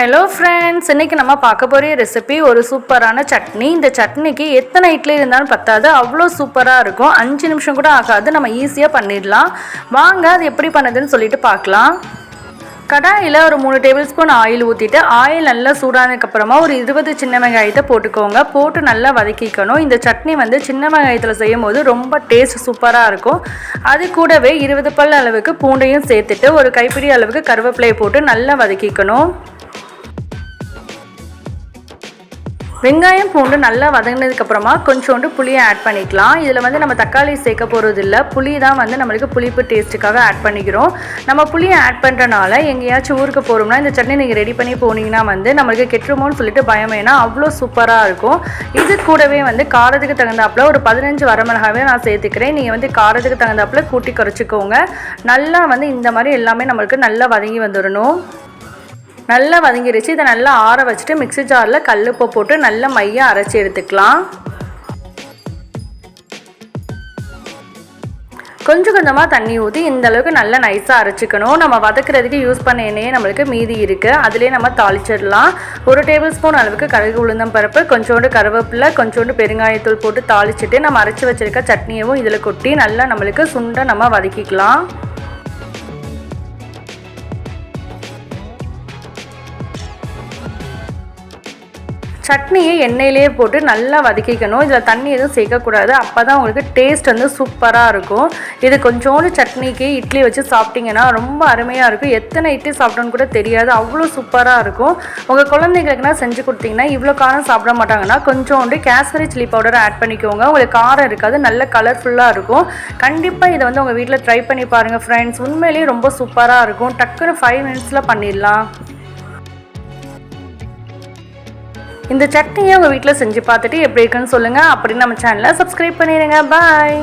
Hello friends இன்றைக்கி நம்ம பார்க்க போகிற ரெசிபி ஒரு சூப்பரான சட்னி. இந்த சட்னிக்கு எத்தனை இட்லி இருந்தாலும் பத்தாது. அவ்வளோ சூப்பராக இருக்கும். அஞ்சு நிமிஷம் கூட ஆகாது. நம்ம ஈஸியாக பண்ணிடலாம். வாங்க அது எப்படி பண்ணுதுன்னு சொல்லிட்டு பார்க்கலாம். கடாயில் ஒரு மூணு டேபிள் ஸ்பூன் ஆயில் ஊற்றிட்டு ஆயில் நல்லா சூடானதுக்கப்புறமா ஒரு இருபது சின்ன வெங்காயத்தை போட்டுக்கோங்க. போட்டு நல்லா வதக்கிக்கணும். இந்த சட்னி வந்து சின்ன வெங்காயத்தில் செய்யும் போது ரொம்ப டேஸ்ட் சூப்பராக இருக்கும். அது கூடவே இருபது பல் அளவுக்கு பூண்டையும் சேர்த்துட்டு ஒரு கைப்பிடி அளவுக்கு கருவேப்பிலையை போட்டு நல்லா வதக்கிக்கணும். வெங்காயம் பூண்டு நல்லா வதங்கினதுக்கப்புறமா கொஞ்சோண்டு புளியை ஆட் பண்ணிக்கலாம். இதில் வந்து நம்ம தக்காளி சேர்க்க போகிறது இல்லை புளி தான் வந்து நம்மளுக்கு புளிப்பு டேஸ்ட்டுக்காக ஆட் பண்ணிக்கிறோம். நம்ம புளியை ஆட் பண்ணுறனால எங்கேயாச்சும் ஊருக்கு போகிறோம்னா இந்த சட்னி நீங்கள் ரெடி பண்ணி போனீங்கன்னா வந்து நம்மளுக்கு கெட்டுருமோன்னு சொல்லிட்டு பயம் ஏன்னா அவ்வளோ சூப்பராக இருக்கும். இது கூடவே வந்து காரத்துக்கு தகுந்தாப்பில் ஒரு பதினஞ்சு வரமிளகாவே நான் சேர்த்துக்கிறேன். நீங்கள் வந்து காரத்துக்கு தகுந்தாப்பில் கூட்டி குறைச்சிக்கோங்க. நல்லா வந்து இந்த மாதிரி எல்லாமே நம்மளுக்கு நல்லா வதங்கி வந்துடணும் நல்லா வதங்கிருச்சு. இதை நல்லா ஆற வச்சுட்டு மிக்சி ஜாரில் கல்லுப்பை போட்டு நல்லா மையாக அரைச்சி எடுத்துக்கலாம். கொஞ்சம் கொஞ்சமாக தண்ணி ஊற்றி இந்த அளவுக்கு நல்லா நைஸாக அரைச்சிக்கணும். நம்ம வதக்கிறதுக்கு யூஸ் பண்ண எண்ணெயே நம்மளுக்கு மீதி இருக்குது அதிலே நம்ம தாளிச்சிடலாம். ஒரு டேபிள் ஸ்பூன் அளவுக்கு கடுகு உளுந்தம் பருப்பு கொஞ்சோண்டு கருவேப்பிலை கொஞ்சோண்டு பெருங்காயத்தூள் போட்டு தாளிச்சிட்டு நம்ம அரைச்சி வச்சுருக்க சட்னியவும் இதில் கொட்டி நல்லா நம்மளுக்கு சுண்டை நம்ம வதக்கிக்கலாம். சட்னியை எண்ணெயிலேயே போட்டு நல்லா வதக்கிக்கணும். இதில் தண்ணி எதுவும் சேர்க்கக்கூடாது. அப்போ தான் உங்களுக்கு டேஸ்ட் வந்து சூப்பராக இருக்கும். இது கொஞ்சோண்டு சட்னிக்கு இட்லி வச்சு சாப்பிட்டிங்கன்னா ரொம்ப அருமையாக இருக்கும். எத்தனை இட்லி சாப்பிட்டோன்னு கூட தெரியாது. அவ்வளோ சூப்பராக இருக்கும். உங்கள் குழந்தைங்களுக்குனா செஞ்சு கொடுத்தீங்கன்னா இவ்வளோ காரம் சாப்பிட மாட்டாங்கன்னா கொஞ்சோண்டு கேசரி சில்லி பவுடரை ஆட் பண்ணிக்கோங்க. உங்களுக்கு காரம் இருக்காது. நல்ல கலர்ஃபுல்லாக இருக்கும். கண்டிப்பாக இதை வந்து உங்கள் வீட்டில் ட்ரை பண்ணி பாருங்கள் ஃப்ரெண்ட்ஸ் உண்மையிலேயே ரொம்ப சூப்பராக இருக்கும். டக்குன்னு ஃபைவ் மினிட்ஸில் பண்ணிடலாம். இந்த சட்னியை உங்கள் வீட்டில் செஞ்சு பார்த்துட்டு எப்படி இருக்குன்னு சொல்லுங்கள் அப்படின்னு நம்ம சேனலை சப்ஸ்கிரைப் பண்ணிடுங்க பாய்